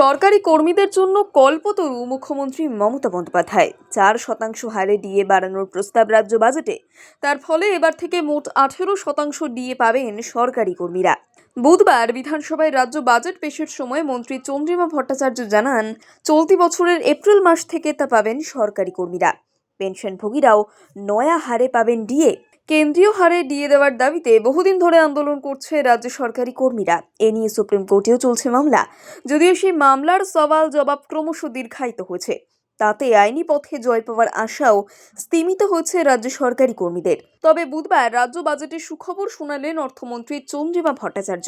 সরকারি কর্মীদের জন্য কল্পতরু মুখ্যমন্ত্রী মমতা বন্দ্যোপাধ্যায়। চার শতাংশ হারে ডিএ বাড়ানোর প্রস্তাব রাজ্য বাজেটে। তার ফলে এবার থেকে মোট আঠেরো শতাংশ ডিএ পাবেন সরকারি কর্মীরা। বুধবার বিধানসভায় রাজ্য বাজেট পেশের সময় মন্ত্রী চন্দ্রিমা ভট্টাচার্য জানান, চলতি বছরের এপ্রিল মাস থেকে তা পাবেন সরকারি কর্মীরা। পেনশনভোগীরাও নয়া হারে পাবেন ডিএ। কেন্দ্রীয় হারে ডিএ দেওয়ার দাবিতে বহুদিন ধরে আন্দোলন করছে রাজ্য সরকারি কর্মীরা। এ নিয়ে সুপ্রিম কোর্টেও চলছে মামলা। যদিও সেই মামলার সওয়াল জবাব ক্রমশ দীর্ঘায়িত হয়েছে। তাতে আইনি পথে জয় পাওয়ার আশাও স্তিমিত হয়েছে রাজ্য সরকারি কর্মীদের। তবে বুধবার রাজ্য বাজেটে সুখবর শোনালেন অর্থমন্ত্রী চন্দ্রিমা ভট্টাচার্য।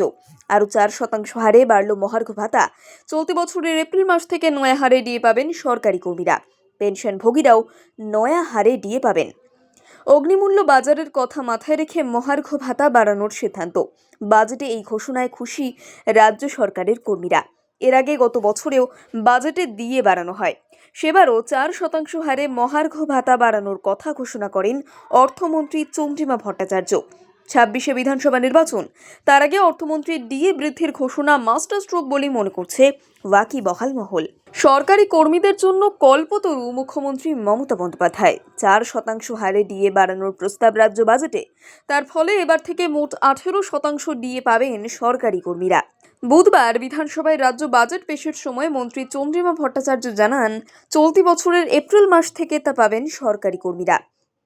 আরও চার শতাংশ হারে বাড়ল মহার্ঘ ভাতা। চলতি বছরের এপ্রিল মাস থেকে নয়া হারে ডিএ পাবেন সরকারি কর্মীরা। পেনশনভোগীরাও নয়া হারে ডিএ পাবেন। অগ্নিমূল্য বাজারের কথা মাথায় রেখে মহার্ঘ ভাতা বাড়ানোর সিদ্ধান্ত। বাজেটে এই ঘোষণায় খুশি রাজ্য সরকারের কর্মীরা। এর আগে গত বছরেও বাজেটে দিয়ে বাড়ানো হয়। সেবারও চার শতাংশ হারে মহার্ঘ ভাতা বাড়ানোর কথা ঘোষণা করেন অর্থমন্ত্রী চন্দ্রিমা ভট্টাচার্য। ছাব্বিশে বিধানসভা নির্বাচন। তার আগে অর্থমন্ত্রীর ডিএ বৃদ্ধির ঘোষণা মাস্টার স্ট্রোক বলে মনে করছে ওয়াকি বহাল মহল। সরকারি কর্মীদের জন্য কল্পতরু মুখ্যমন্ত্রী মমতা বন্দ্যোপাধ্যায়। চার শতাংশ হারে ডিএ বাড়ানোর প্রস্তাব রাজ্য বাজেটে। তার ফলে এবার থেকে মোট আঠেরো শতাংশ ডিএ পাবেন সরকারি কর্মীরা। বুধবার বিধানসভায় রাজ্য বাজেট পেশের সময় মন্ত্রী চন্দ্রিমা ভট্টাচার্য জানান, চলতি বছরের এপ্রিল মাস থেকে তা পাবেন সরকারি কর্মীরা।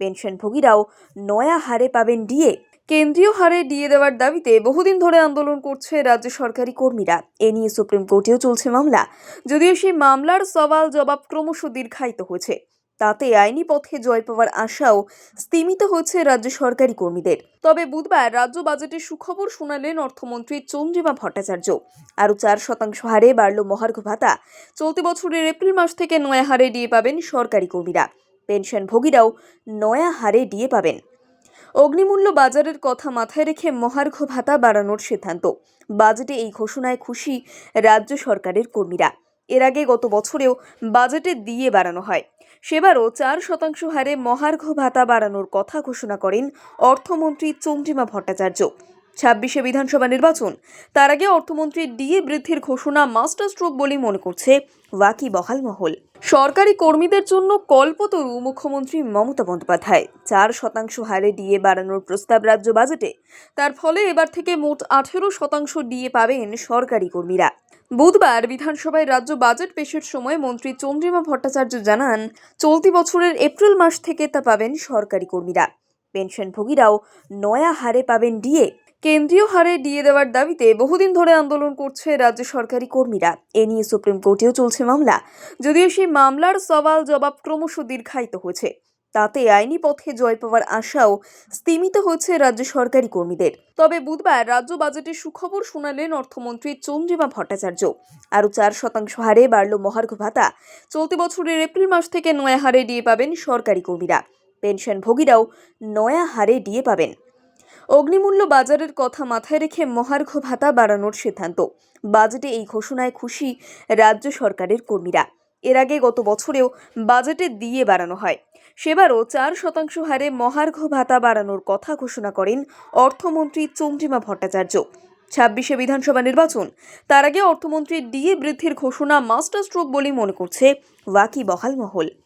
পেনশনভোগীরাও নয়া হারে পাবেন ডিএ কেন্দ্রীয় হারে ডিএ দেওয়ার দাবিতে বহুদিন ধরে আন্দোলন করছে রাজ্য সরকারি কর্মীরা। এ নিয়ে সুপ্রিম কোর্টেও চলছে মামলা। যদিও সেই মামলার সওয়াল জবাব ক্রমশ দীর্ঘায়িত হয়েছে। তাতে আইনি পথে জয় পাওয়ার আশাও স্তিমিত হয়েছে রাজ্য সরকারি কর্মীদের। তবে বুধবার রাজ্য বাজেটে সুখবর শোনালেন অর্থমন্ত্রী চন্দ্রিমা ভট্টাচার্য। আরও চার শতাংশ হারে বাড়ল মহার্ঘ ভাতা। চলতি বছরের এপ্রিল মাস থেকে নয়া হারে ডিএ পাবেন সরকারি কর্মীরা। পেনশনভোগীরাও নয়া হারে ডিএ পাবেন। অগ্নিমূল্য বাজারের কথা মাথায় রেখে মহার্ঘ ভাতা বাড়ানোর সিদ্ধান্ত। বাজেটে এই ঘোষণায় খুশি রাজ্য সরকারের কর্মীরা। এর আগে গত বছরেও বাজেটে দিয়ে বাড়ানো হয়। সেবারও চার শতাংশ হারে মহার্ঘ ভাতা বাড়ানোর কথা ঘোষণা করেন অর্থমন্ত্রী চন্দ্রিমা ভট্টাচার্য। ছাব্বিশে বিধানসভা নির্বাচন। তার আগে অর্থমন্ত্রীর ডিএ বৃদ্ধির ঘোষণা মাস্টার স্ট্রোক বলে মনে করছে ওয়াকি বহাল মহল। সরকারি কর্মীদের জন্য কল্পতরু মুখ্যমন্ত্রী মমতা বন্দ্যোপাধ্যায়। চার শতাংশ হারে ডিএ বাড়ানোর প্রস্তাব রাজ্য বাজেটে। তার ফলে এবার থেকে মোট আঠেরো শতাংশ ডিএ পাবেন সরকারি কর্মীরা। বুধবার বিধানসভায় রাজ্য বাজেট পেশের সময় মন্ত্রী চন্দ্রিমা ভট্টাচার্য জানান, চলতি বছরের এপ্রিল মাস থেকে তা পাবেন সরকারি কর্মীরা। পেনশনভোগীরাও নয়া হারে পাবেন ডিএ কেন্দ্রীয় হারে ডিএ দেওয়ার দাবিতে বহুদিন ধরে আন্দোলন করছে রাজ্য সরকারি কর্মীরা। এ নিয়ে সুপ্রিম কোর্টেও চলছে মামলা। যদিও সেই মামলার সওয়াল জবাব ক্রমশ দীর্ঘায়িত হয়েছে। তাতে আইনি পথে জয় পাওয়ার আশাও স্তিমিত হয়েছে রাজ্য সরকারি কর্মীদের। তবে বুধবার রাজ্য বাজেটে সুখবর শোনালেন অর্থমন্ত্রী চন্দ্রিমা ভট্টাচার্য। আরও চার শতাংশ হারে বাড়ল মহার্ঘ ভাতা। চলতি বছরের এপ্রিল মাস থেকে নয়া হারে ডিএ পাবেন সরকারি কর্মীরা। পেনশনভোগীরাও নয়া হারে ডিএ পাবেন। অগ্নিমূল্য বাজারের কথা মাথায় রেখে মহার্ঘ ভাতা বাড়ানোর সিদ্ধান্ত। বাজেটে এই ঘোষণায় খুশি রাজ্য সরকারের কর্মীরা। এর আগে গত বছরেও বাজেটে দিয়ে বাড়ানো হয়। সেবারও চার শতাংশ হারে মহার্ঘ ভাতা বাড়ানোর কথা ঘোষণা করেন অর্থমন্ত্রী চন্দ্রিমা ভট্টাচার্য। ছাব্বিশে বিধানসভা নির্বাচন, তার আগে অর্থমন্ত্রীর ডিএ বৃদ্ধির ঘোষণা মাস্টার স্ট্রোক বলে মনে করছে ওয়াকি বহাল মহল।